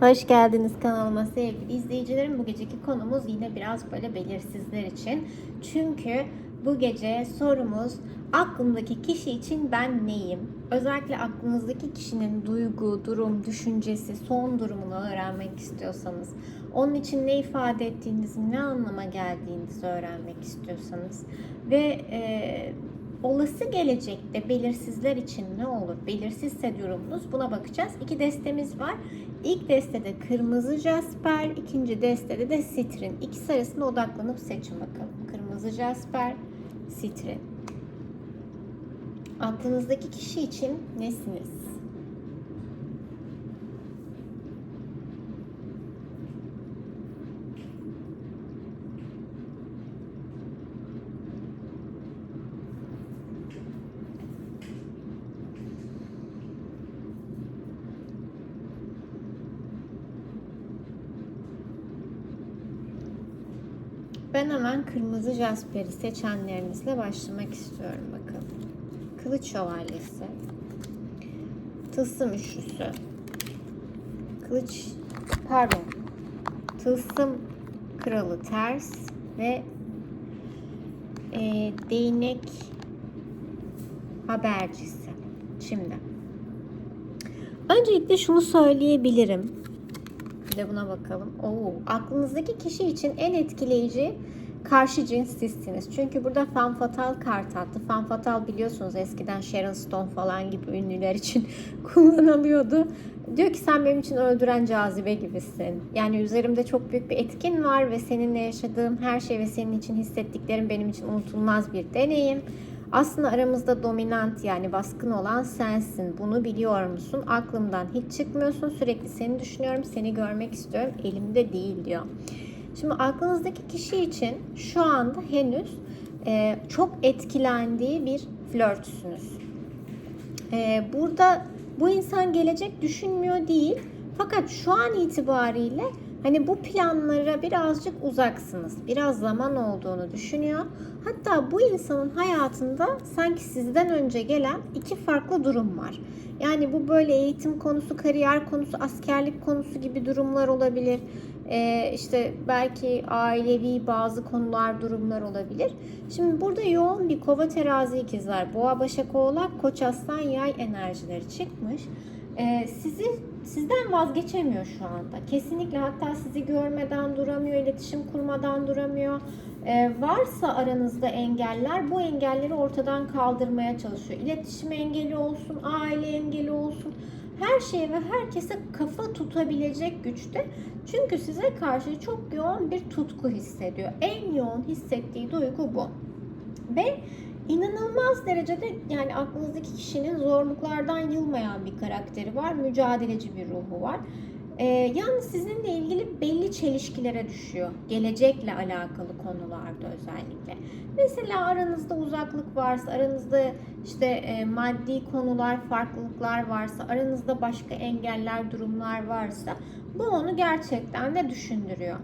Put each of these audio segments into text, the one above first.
Hoş geldiniz kanalıma sevgili izleyicilerim. Bu geceki konumuz yine biraz böyle belirsizler için. Çünkü bu gece sorumuz aklımdaki kişi için ben neyim? Özellikle aklınızdaki kişinin duygu, durum, düşüncesi, son durumunu öğrenmek istiyorsanız, onun için ne ifade ettiğinizi, ne anlama geldiğinizi öğrenmek istiyorsanız ve e, olası gelecekte belirsizler için ne olur? Belirsizse durumunuz buna bakacağız. İki destemiz var. İlk destede kırmızı jasper, ikinci destede de sitrin. İkisi arasında odaklanıp seçin bakalım. Kırmızı jasper, sitrin. Aklınızdaki kişi için nesiniz? Ben hemen kırmızı jasperi seçenlerinizle başlamak istiyorum bakalım. Kılıç şövalyesi. Tılsım üçlüsü. Kılıç, pardon. Tılsım kralı ters ve e, değnek habercisi. Şimdi. Öncelikle şunu söyleyebilirim. Bir de buna bakalım. Oo, aklınızdaki kişi için en etkileyici karşı cins sizsiniz. Çünkü burada femme fatale kart attı. Femme fatale biliyorsunuz eskiden Sharon Stone falan gibi ünlüler için kullanılıyordu. Diyor ki sen benim için öldüren cazibe gibisin. Yani üzerimde çok büyük bir etkin var ve seninle yaşadığım her şey ve senin için hissettiklerim benim için unutulmaz bir deneyim. Aslında aramızda dominant yani baskın olan sensin. Bunu biliyor musun? Aklımdan hiç çıkmıyorsun. Sürekli seni düşünüyorum, seni görmek istiyorum. Elimde değil diyor. Şimdi aklınızdaki kişi için şu anda henüz e, çok etkilendiği bir flörtsünüz. E, burada bu insan gelecek düşünmüyor değil. Fakat şu an itibariyle hani bu planlara birazcık uzaksınız. Biraz zaman olduğunu düşünüyor. Hatta bu insanın hayatında sanki sizden önce gelen iki farklı durum var. Yani bu böyle eğitim konusu, kariyer konusu, askerlik konusu gibi durumlar olabilir. Ee, işte belki ailevi bazı konular, durumlar olabilir. Şimdi burada yoğun bir kova terazi ikizler, boğa, başak, oğlak, koç, aslan, yay enerjileri çıkmış. Ee, sizi sizden vazgeçemiyor şu anda. Kesinlikle hatta sizi görmeden duramıyor, iletişim kurmadan duramıyor. Ee, varsa aranızda engeller, bu engelleri ortadan kaldırmaya çalışıyor. İletişim engeli olsun, aile engeli olsun. Her şeye ve herkese kafa tutabilecek güçte. Çünkü size karşı çok yoğun bir tutku hissediyor. En yoğun hissettiği duygu bu. Ve inanılmaz derecede yani aklınızdaki kişinin zorluklardan yılmayan bir karakteri var. Mücadeleci bir ruhu var. Ee, yalnız sizinle ilgili belli çelişkilere düşüyor. Gelecekle alakalı konularda özellikle. Mesela aranızda uzaklık varsa, aranızda işte e, maddi konular, farklılıklar varsa, aranızda başka engeller, durumlar varsa bu onu gerçekten de düşündürüyor.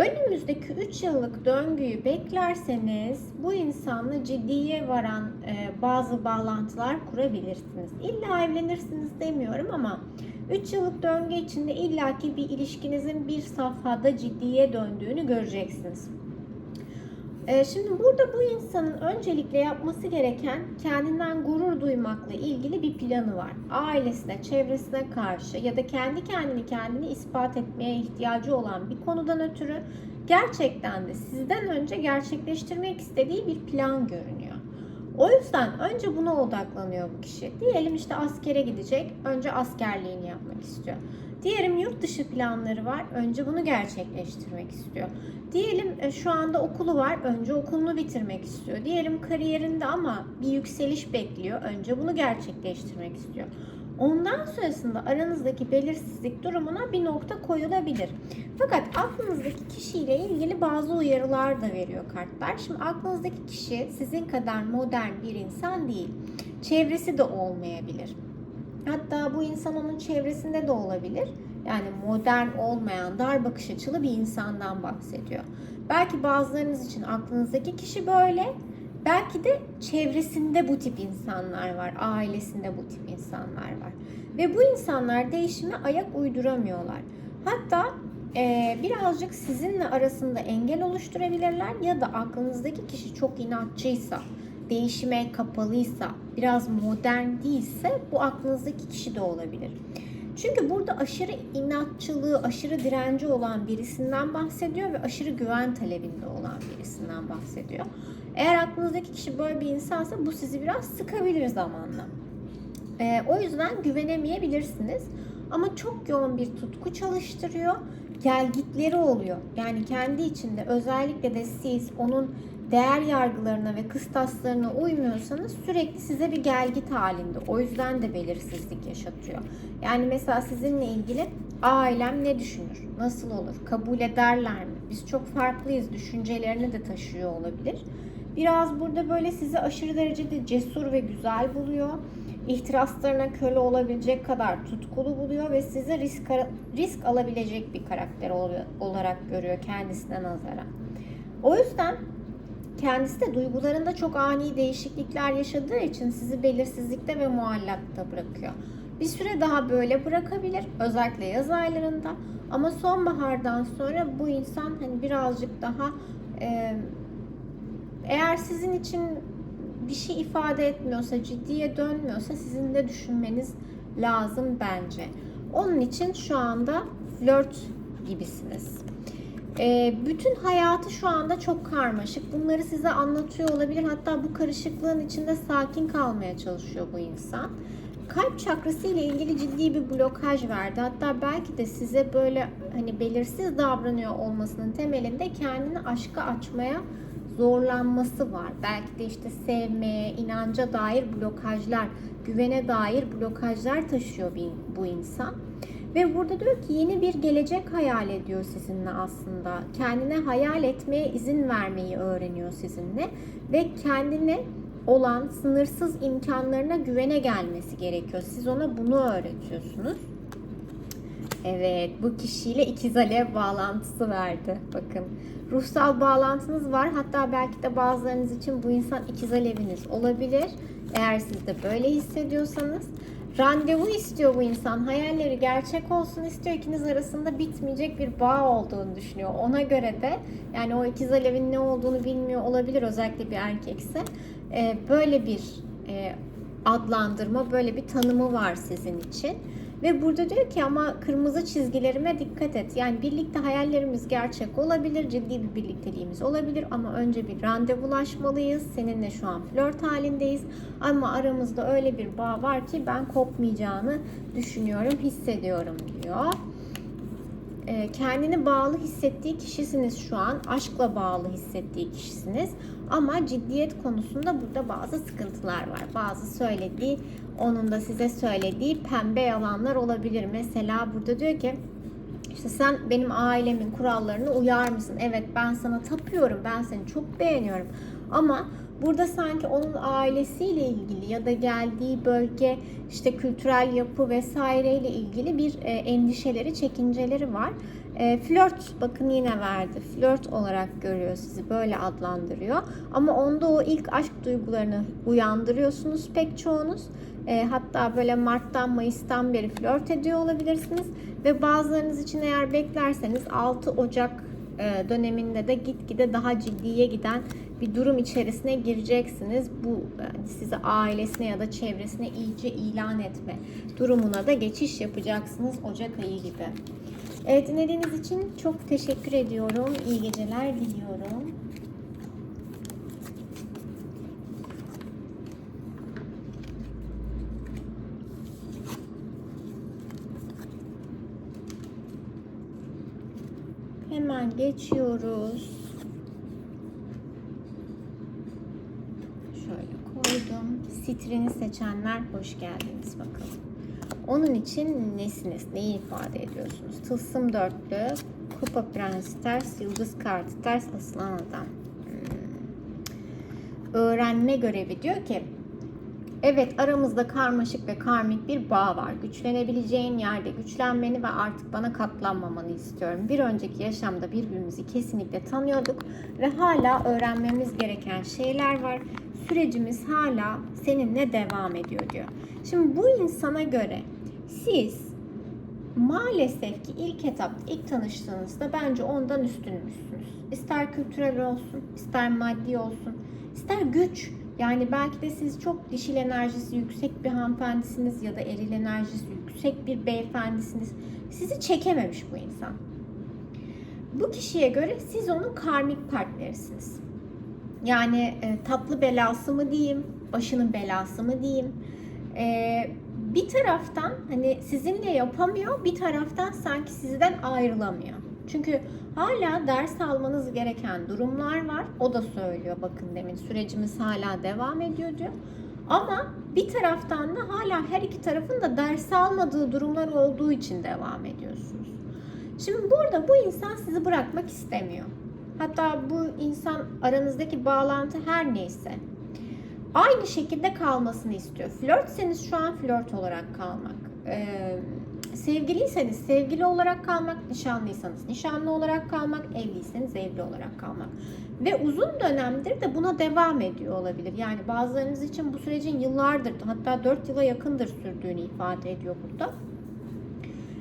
Önümüzdeki 3 yıllık döngüyü beklerseniz bu insanla ciddiye varan e, bazı bağlantılar kurabilirsiniz. İlla evlenirsiniz demiyorum ama 3 yıllık döngü içinde illaki bir ilişkinizin bir safhada ciddiye döndüğünü göreceksiniz. E, şimdi burada bu insanın öncelikle yapması gereken kendinden gurur duymakla ilgili bir planı var. Ailesine, çevresine karşı ya da kendi kendini kendini ispat etmeye ihtiyacı olan bir konudan ötürü gerçekten de sizden önce gerçekleştirmek istediği bir plan görünüyor. O yüzden önce buna odaklanıyor bu kişi. Diyelim işte askere gidecek, önce askerliğini yapmak istiyor. Diyelim yurt dışı planları var, önce bunu gerçekleştirmek istiyor. Diyelim e, şu anda okulu var, önce okulunu bitirmek istiyor. Diyelim kariyerinde ama bir yükseliş bekliyor, önce bunu gerçekleştirmek istiyor. Ondan sonrasında aranızdaki belirsizlik durumuna bir nokta koyulabilir. Fakat aklınızdaki kişiyle ilgili bazı uyarılar da veriyor kartlar. Şimdi aklınızdaki kişi sizin kadar modern bir insan değil. Çevresi de olmayabilir. Hatta bu insan onun çevresinde de olabilir. Yani modern olmayan, dar bakış açılı bir insandan bahsediyor. Belki bazılarınız için aklınızdaki kişi böyle, belki de çevresinde bu tip insanlar var, ailesinde bu tip insanlar var. Ve bu insanlar değişime ayak uyduramıyorlar. Hatta e, birazcık sizinle arasında engel oluşturabilirler ya da aklınızdaki kişi çok inatçıysa, değişime kapalıysa, biraz modern değilse bu aklınızdaki kişi de olabilir. Çünkü burada aşırı inatçılığı, aşırı direnci olan birisinden bahsediyor ve aşırı güven talebinde olan birisinden bahsediyor. Eğer aklınızdaki kişi böyle bir insansa bu sizi biraz sıkabilir zamanla. Ee, o yüzden güvenemeyebilirsiniz. Ama çok yoğun bir tutku çalıştırıyor. Gelgitleri oluyor. Yani kendi içinde özellikle de siz onun değer yargılarına ve kıstaslarına uymuyorsanız sürekli size bir gelgit halinde. O yüzden de belirsizlik yaşatıyor. Yani mesela sizinle ilgili ailem ne düşünür? Nasıl olur? Kabul ederler mi? Biz çok farklıyız düşüncelerini de taşıyor olabilir. Biraz burada böyle sizi aşırı derecede cesur ve güzel buluyor. İhtiraslarına köle olabilecek kadar tutkulu buluyor ve sizi risk, risk alabilecek bir karakter olarak görüyor kendisine nazaran. O yüzden kendisi de duygularında çok ani değişiklikler yaşadığı için sizi belirsizlikte ve muallakta bırakıyor. Bir süre daha böyle bırakabilir özellikle yaz aylarında ama sonbahardan sonra bu insan hani birazcık daha e, eğer sizin için bir şey ifade etmiyorsa, ciddiye dönmüyorsa sizin de düşünmeniz lazım bence. Onun için şu anda flört gibisiniz. E, bütün hayatı şu anda çok karmaşık. Bunları size anlatıyor olabilir. Hatta bu karışıklığın içinde sakin kalmaya çalışıyor bu insan. Kalp çakrası ile ilgili ciddi bir blokaj verdi. Hatta belki de size böyle hani belirsiz davranıyor olmasının temelinde kendini aşka açmaya zorlanması var. Belki de işte sevmeye, inanca dair blokajlar, güvene dair blokajlar taşıyor bu insan. Ve burada diyor ki yeni bir gelecek hayal ediyor sizinle aslında. Kendine hayal etmeye izin vermeyi öğreniyor sizinle. Ve kendine olan sınırsız imkanlarına güvene gelmesi gerekiyor. Siz ona bunu öğretiyorsunuz. Evet, bu kişiyle ikiz alev bağlantısı verdi. Bakın, ruhsal bağlantınız var. Hatta belki de bazılarınız için bu insan ikiz aleviniz olabilir. Eğer siz de böyle hissediyorsanız. Randevu istiyor bu insan. Hayalleri gerçek olsun istiyor. İkiniz arasında bitmeyecek bir bağ olduğunu düşünüyor. Ona göre de yani o ikiz alevin ne olduğunu bilmiyor olabilir özellikle bir erkekse. Ee, böyle bir e, adlandırma, böyle bir tanımı var sizin için. Ve burada diyor ki ama kırmızı çizgilerime dikkat et. Yani birlikte hayallerimiz gerçek olabilir, ciddi bir birlikteliğimiz olabilir ama önce bir randevulaşmalıyız. Seninle şu an flört halindeyiz ama aramızda öyle bir bağ var ki ben kopmayacağını düşünüyorum, hissediyorum diyor. Ee, kendini bağlı hissettiği kişisiniz şu an. Aşkla bağlı hissettiği kişisiniz. Ama ciddiyet konusunda burada bazı sıkıntılar var. Bazı söylediği, onun da size söylediği pembe yalanlar olabilir. Mesela burada diyor ki işte sen benim ailemin kurallarına uyar mısın? Evet ben sana tapıyorum. Ben seni çok beğeniyorum. Ama burada sanki onun ailesiyle ilgili ya da geldiği bölge işte kültürel yapı vesaireyle ilgili bir e, endişeleri, çekinceleri var. E, flört bakın yine verdi. Flört olarak görüyor sizi böyle adlandırıyor. Ama onda o ilk aşk duygularını uyandırıyorsunuz pek çoğunuz. E, hatta böyle Mart'tan Mayıs'tan beri flört ediyor olabilirsiniz. Ve bazılarınız için eğer beklerseniz 6 Ocak e, döneminde de gitgide daha ciddiye giden bir durum içerisine gireceksiniz. Bu yani size ailesine ya da çevresine iyice ilan etme durumuna da geçiş yapacaksınız Ocak ayı gibi. Evet dinlediğiniz için çok teşekkür ediyorum. İyi geceler diliyorum. Hemen geçiyoruz. Şöyle koydum. Sitrini seçenler hoş geldiniz bakalım. Onun için nesiniz? Neyi ifade ediyorsunuz? Tılsım dörtlü, kupa prensi ters, yıldız kartı ters, aslan adam. Hmm. Öğrenme görevi diyor ki Evet aramızda karmaşık ve karmik bir bağ var. Güçlenebileceğin yerde güçlenmeni ve artık bana katlanmamanı istiyorum. Bir önceki yaşamda birbirimizi kesinlikle tanıyorduk ve hala öğrenmemiz gereken şeyler var. Sürecimiz hala seninle devam ediyor diyor. Şimdi bu insana göre siz maalesef ki ilk etapta, ilk tanıştığınızda bence ondan üstünmüşsünüz. İster kültürel olsun, ister maddi olsun, ister güç. Yani belki de siz çok dişil enerjisi yüksek bir hanımefendisiniz ya da eril enerjisi yüksek bir beyefendisiniz. Sizi çekememiş bu insan. Bu kişiye göre siz onun karmik partnerisiniz. Yani e, tatlı belası mı diyeyim, başının belası mı diyeyim. E, bir taraftan hani sizinle yapamıyor, bir taraftan sanki sizden ayrılamıyor. Çünkü hala ders almanız gereken durumlar var. O da söylüyor bakın demin sürecimiz hala devam ediyor diyor. Ama bir taraftan da hala her iki tarafın da ders almadığı durumlar olduğu için devam ediyorsunuz. Şimdi burada bu insan sizi bırakmak istemiyor. Hatta bu insan aranızdaki bağlantı her neyse aynı şekilde kalmasını istiyor. Flörtseniz şu an flört olarak kalmak. Ee, sevgiliyseniz sevgili olarak kalmak, nişanlıysanız nişanlı olarak kalmak, evliyseniz evli olarak kalmak. Ve uzun dönemdir de buna devam ediyor olabilir. Yani bazılarınız için bu sürecin yıllardır hatta 4 yıla yakındır sürdüğünü ifade ediyor burada.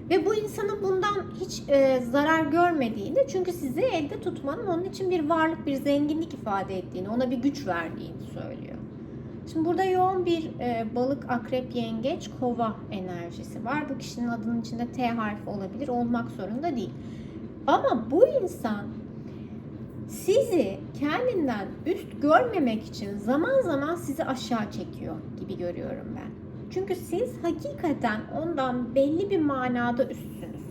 Ve bu insanın bundan hiç e, zarar görmediğini çünkü sizi elde tutmanın onun için bir varlık, bir zenginlik ifade ettiğini, ona bir güç verdiğini söylüyor. Şimdi burada yoğun bir e, balık, akrep, yengeç, kova enerjisi var. Bu kişinin adının içinde T harfi olabilir, olmak zorunda değil. Ama bu insan sizi kendinden üst görmemek için zaman zaman sizi aşağı çekiyor gibi görüyorum ben. Çünkü siz hakikaten ondan belli bir manada üstsünüz.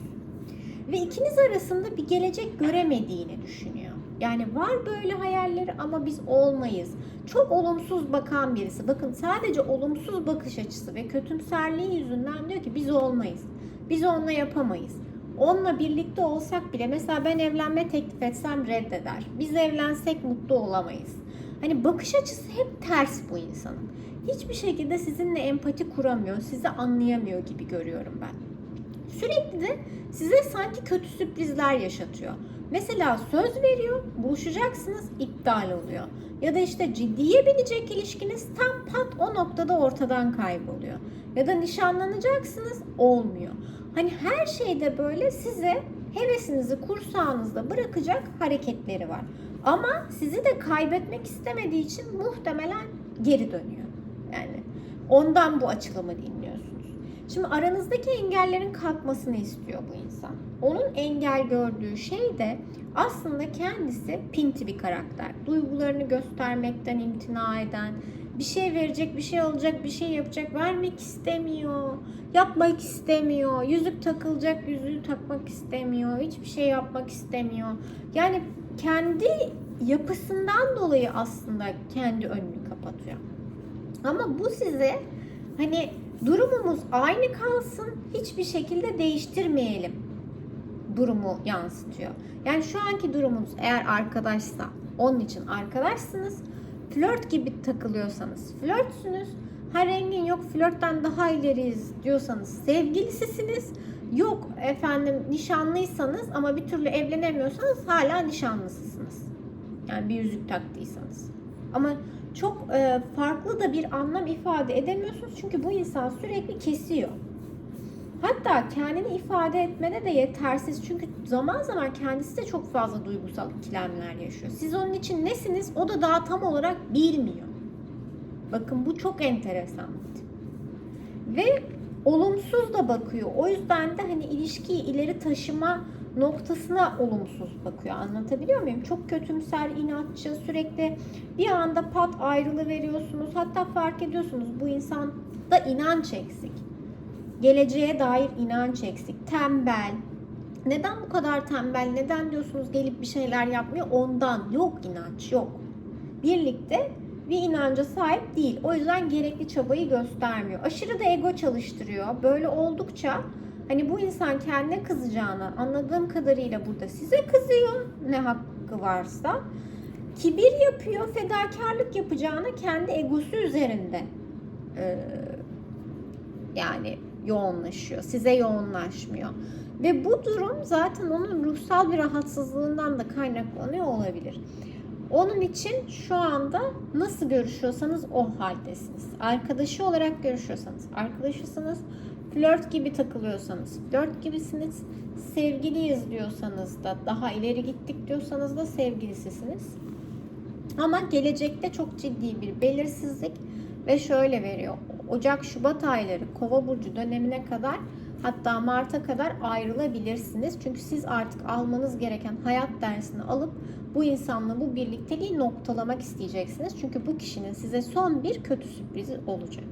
Ve ikiniz arasında bir gelecek göremediğini düşünüyor. Yani var böyle hayalleri ama biz olmayız. Çok olumsuz bakan birisi. Bakın sadece olumsuz bakış açısı ve kötümserliği yüzünden diyor ki biz olmayız. Biz onunla yapamayız. Onunla birlikte olsak bile mesela ben evlenme teklif etsem reddeder. Biz evlensek mutlu olamayız. Hani bakış açısı hep ters bu insanın. Hiçbir şekilde sizinle empati kuramıyor, sizi anlayamıyor gibi görüyorum ben. Sürekli de size sanki kötü sürprizler yaşatıyor. Mesela söz veriyor, buluşacaksınız, iptal oluyor. Ya da işte ciddiye binecek ilişkiniz tam pat o noktada ortadan kayboluyor. Ya da nişanlanacaksınız, olmuyor. Hani her şeyde böyle size hevesinizi kursağınızda bırakacak hareketleri var. Ama sizi de kaybetmek istemediği için muhtemelen geri dönüyor. Yani ondan bu açıklama dinliyorsunuz. Şimdi aranızdaki engellerin kalkmasını istiyor bu insan. Onun engel gördüğü şey de aslında kendisi pinti bir karakter. Duygularını göstermekten imtina eden, bir şey verecek, bir şey alacak, bir şey yapacak, vermek istemiyor. Yapmak istemiyor. Yüzük takılacak, yüzüğü takmak istemiyor. Hiçbir şey yapmak istemiyor. Yani kendi yapısından dolayı aslında kendi önünü kapatıyor. Ama bu size hani durumumuz aynı kalsın, hiçbir şekilde değiştirmeyelim durumu yansıtıyor. Yani şu anki durumunuz eğer arkadaşsa onun için arkadaşsınız. Flört gibi takılıyorsanız flörtsünüz. Ha rengin yok flörtten daha ileriyiz diyorsanız sevgilisisiniz. Yok efendim nişanlıysanız ama bir türlü evlenemiyorsanız hala nişanlısısınız. Yani bir yüzük taktıysanız. Ama çok farklı da bir anlam ifade edemiyorsunuz çünkü bu insan sürekli kesiyor. Hatta kendini ifade etmede de yetersiz. Çünkü zaman zaman kendisi de çok fazla duygusal ikilemler yaşıyor. Siz onun için nesiniz o da daha tam olarak bilmiyor. Bakın bu çok enteresan. Ve olumsuz da bakıyor. O yüzden de hani ilişkiyi ileri taşıma noktasına olumsuz bakıyor. Anlatabiliyor muyum? Çok kötümser, inatçı, sürekli bir anda pat ayrılı veriyorsunuz. Hatta fark ediyorsunuz bu insanda inanç eksik. Geleceğe dair inanç eksik. Tembel. Neden bu kadar tembel? Neden diyorsunuz gelip bir şeyler yapmıyor? Ondan. Yok inanç, yok. Birlikte bir inanca sahip değil. O yüzden gerekli çabayı göstermiyor. Aşırı da ego çalıştırıyor. Böyle oldukça hani bu insan kendine kızacağını anladığım kadarıyla burada size kızıyor ne hakkı varsa. Kibir yapıyor, fedakarlık yapacağını kendi egosu üzerinde ee, yani yoğunlaşıyor. Size yoğunlaşmıyor. Ve bu durum zaten onun ruhsal bir rahatsızlığından da kaynaklanıyor olabilir. Onun için şu anda nasıl görüşüyorsanız o haldesiniz. Arkadaşı olarak görüşüyorsanız arkadaşısınız. Flört gibi takılıyorsanız flört gibisiniz. Sevgiliyiz diyorsanız da daha ileri gittik diyorsanız da sevgilisisiniz. Ama gelecekte çok ciddi bir belirsizlik ve şöyle veriyor. Ocak Şubat ayları Kova burcu dönemine kadar hatta Mart'a kadar ayrılabilirsiniz. Çünkü siz artık almanız gereken hayat dersini alıp bu insanla bu birlikteliği noktalamak isteyeceksiniz. Çünkü bu kişinin size son bir kötü sürprizi olacak.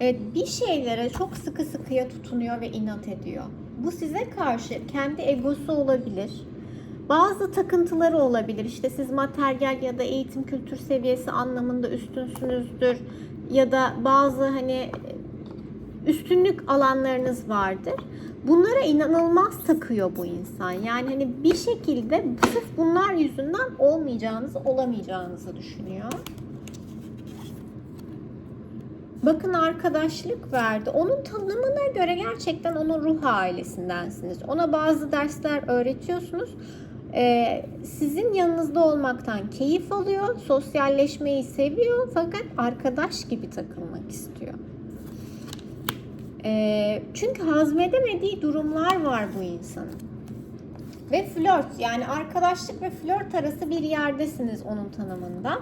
Evet, bir şeylere çok sıkı sıkıya tutunuyor ve inat ediyor. Bu size karşı kendi egosu olabilir. Bazı takıntıları olabilir. İşte siz materyal ya da eğitim kültür seviyesi anlamında üstünsünüzdür. Ya da bazı hani üstünlük alanlarınız vardır. Bunlara inanılmaz takıyor bu insan. Yani hani bir şekilde sırf bunlar yüzünden olmayacağınızı, olamayacağınızı düşünüyor. Bakın arkadaşlık verdi. Onun tanımına göre gerçekten onun ruh ailesindensiniz. Ona bazı dersler öğretiyorsunuz. Ee, sizin yanınızda olmaktan keyif alıyor. Sosyalleşmeyi seviyor. Fakat arkadaş gibi takılmak istiyor. Ee, çünkü hazmedemediği durumlar var bu insanın. Ve flört yani arkadaşlık ve flört arası bir yerdesiniz onun tanımında.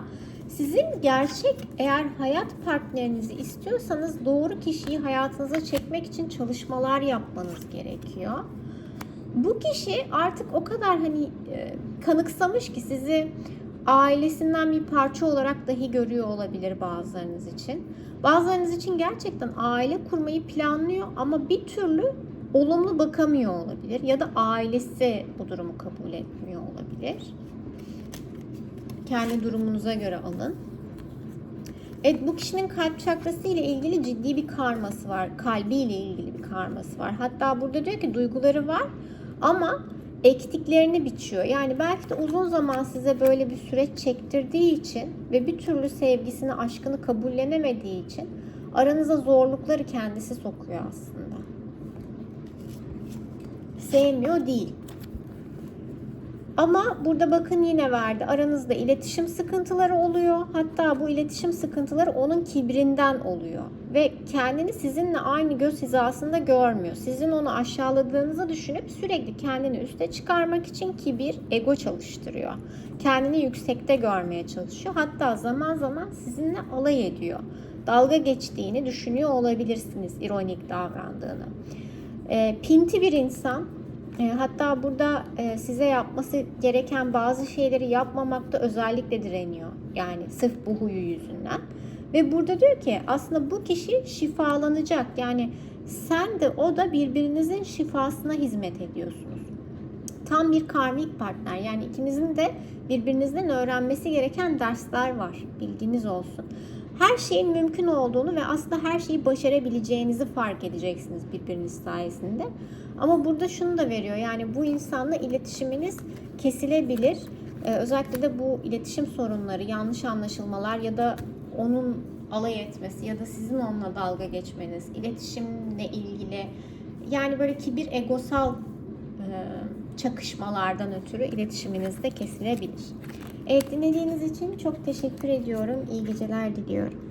Sizin gerçek eğer hayat partnerinizi istiyorsanız doğru kişiyi hayatınıza çekmek için çalışmalar yapmanız gerekiyor. Bu kişi artık o kadar hani e, kanıksamış ki sizi ailesinden bir parça olarak dahi görüyor olabilir bazılarınız için. Bazılarınız için gerçekten aile kurmayı planlıyor ama bir türlü olumlu bakamıyor olabilir ya da ailesi bu durumu kabul etmiyor olabilir. Kendi durumunuza göre alın. Evet bu kişinin kalp çakrası ile ilgili ciddi bir karması var. Kalbi ile ilgili bir karması var. Hatta burada diyor ki duyguları var ama ektiklerini biçiyor. Yani belki de uzun zaman size böyle bir süreç çektirdiği için ve bir türlü sevgisini, aşkını kabullenemediği için aranıza zorlukları kendisi sokuyor aslında. Sevmiyor değil. Ama burada bakın yine verdi. Aranızda iletişim sıkıntıları oluyor. Hatta bu iletişim sıkıntıları onun kibrinden oluyor. Ve kendini sizinle aynı göz hizasında görmüyor. Sizin onu aşağıladığınızı düşünüp sürekli kendini üste çıkarmak için kibir, ego çalıştırıyor. Kendini yüksekte görmeye çalışıyor. Hatta zaman zaman sizinle alay ediyor. Dalga geçtiğini düşünüyor olabilirsiniz ironik davrandığını. E, pinti bir insan hatta burada e, size yapması gereken bazı şeyleri yapmamakta özellikle direniyor. Yani sırf bu huyu yüzünden. Ve burada diyor ki aslında bu kişi şifalanacak. Yani sen de o da birbirinizin şifasına hizmet ediyorsunuz. Tam bir karmik partner. Yani ikinizin de birbirinizden öğrenmesi gereken dersler var. Bilginiz olsun. Her şeyin mümkün olduğunu ve aslında her şeyi başarabileceğinizi fark edeceksiniz birbiriniz sayesinde. Ama burada şunu da veriyor. Yani bu insanla iletişiminiz kesilebilir. Ee, özellikle de bu iletişim sorunları, yanlış anlaşılmalar ya da onun alay etmesi ya da sizin onunla dalga geçmeniz, iletişimle ilgili yani böyle kibir egosal e, çakışmalardan ötürü iletişiminiz de kesilebilir. Evet dinlediğiniz için çok teşekkür ediyorum. İyi geceler diliyorum.